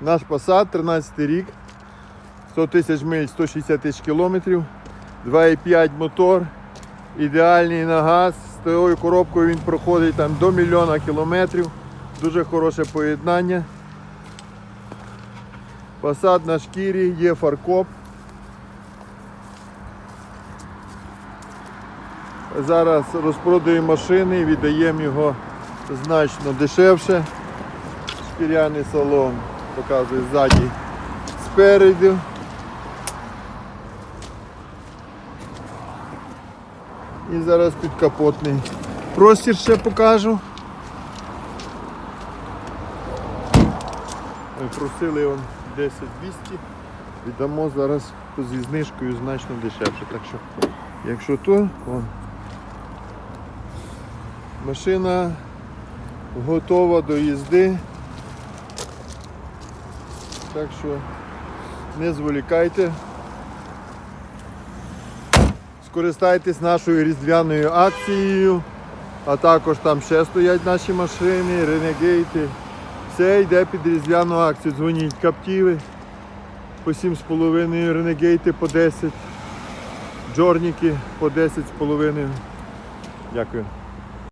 Наш Passat, 13 рік, 100 тисяч миль, 160 тисяч кілометрів, 2,5 мотор, ідеальний на газ. З тою коробкою він проходить там до мільйона кілометрів. Дуже хороше поєднання. Passat на шкірі, є фаркоп. Зараз розпродаємо машини віддаємо його значно дешевше. Шкіряний салон показує ззаді спереду. І зараз підкапотний простір ще покажу. Ми просили он 10-200, віддамо зараз зі знижкою значно дешевше. Так що, якщо то, вон, машина готова до їзди. Так що не зволікайте. Скористайтесь нашою різдвяною акцією, а також там ще стоять наші машини, ренегейти. Все йде під різдвяну акцію. Дзвоніть каптіви по 7,5, ренегейти по 10, джорніки по 10,5. Дякую.